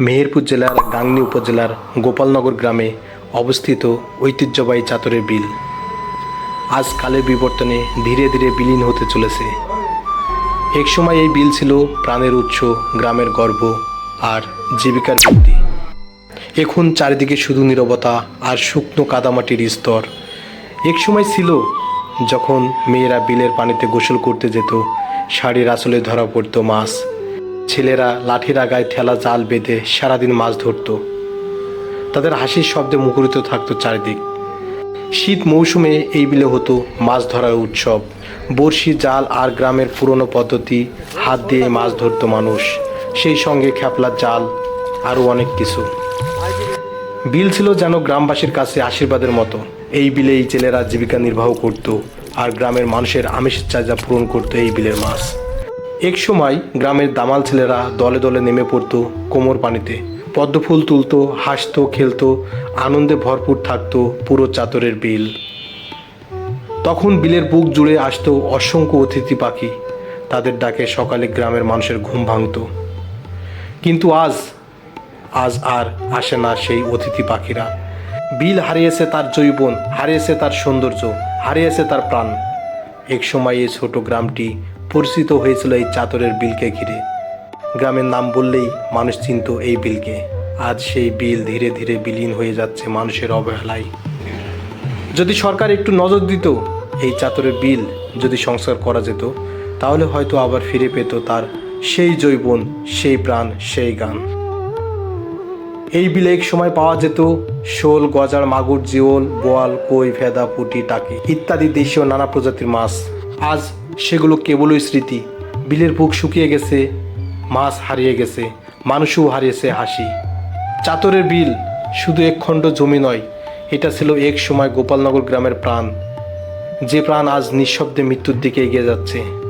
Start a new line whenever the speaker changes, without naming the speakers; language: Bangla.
মেহেরপুর জেলার গাংনী উপজেলার গোপালনগর গ্রামে অবস্থিত ঐতিহ্যবাহী চাতরের বিল। আজ কালের বিবর্তনে ধীরে ধীরে বিলীন হতে চলেছে। একসময় এই বিল ছিল প্রাণের উৎস, গ্রামের গর্ব আর জীবিকার ভিত্তি। এখন চারিদিকে শুধু নীরবতা আর শুকনো কাদামাটির স্তর। একসময় ছিল যখন মেয়েরা বিলের পানিতে গোসল করতে যেত, শাড়ির আঁচলে ধরা পড়তো মাছ ছেলেরা লাঠির আগায় ঠেলা জাল বেঁধে সারাদিন মাছ ধরতো। তাদের হাসির শব্দে মুখরিত থাকতো চারিদিক। শীত মৌসুমে এই বিলে হতো মাছ ধরার উৎসব। বড়শি, জাল আর গ্রামের পুরনো পদ্ধতি, হাত দিয়ে মাছ ধরতো মানুষ। সেই সঙ্গে খ্যাপলার জাল, আরও অনেক কিছু। বিল ছিল যেন গ্রামবাসীর কাছে আশীর্বাদের মতো। এই বিলেই জেলেরা জীবিকা নির্বাহ করত আর গ্রামের মানুষের আমিষের চাহিদা পূরণ করতো এই বিলের মাছ। এক সময় গ্রামের দামাল ছেলেরা দলে দলে নেমে পড়তো কোমর পানিতে। পদ্মফুল তুলতো, হাসতো, খেলতো, আনন্দে ভরপুর থাকতো পুরো চাতরের বিল। তখন বিলের বুক জুড়ে আসতো অসংখ্য অতিথি পাখি। তাদের ডাকে সকালে গ্রামের মানুষের ঘুম ভাঙতো। কিন্তু আজ আজ আর আসে না সেই অতিথি পাখিরা। বিল হারিয়েছে তার জৈবন, হারিয়েছে তার সৌন্দর্য, হারিয়েছে তার প্রাণ। এক সময় এই ছোট গ্রামটি পরিচিত হয়েছিল এই চাতরের বিলকে ঘিরে। গ্রামের নাম বললেই মানুষ চিনত এই বিলকে। আজ সেই বিল ধীরে ধীরে বিলীন হয়ে যাচ্ছে মানুষের অবহেলায়। যদি সরকার একটু নজর দিত এই চাতরের বিল যদি সংস্কার করা যেত, তাহলে হয়তো আবার ফিরে পেত তার সেই জৈবন সেই প্রাণ, সেই গান। এই বিলে এক সময় পাওয়া যেত শোল, গজার, মাগুর, জিওল, বোয়াল, কই ভেদা পুটি, টাকি ইত্যাদি দেশীয় নানা প্রজাতির মাছ। আজ সেগুলো কেবলই স্মৃতি। বিলের বুক শুকিয়ে গেছে, মাছ হারিয়ে গেছে, মানুষও হারিয়েছে হাসি। চাতরের বিল শুধু এক খণ্ড জমি নয়, এটা ছিল এক সময় গোপালনগর গ্রামের প্রাণ। যে প্রাণ আজ নিঃশব্দে মৃত্যুর দিকে এগিয়ে যাচ্ছে।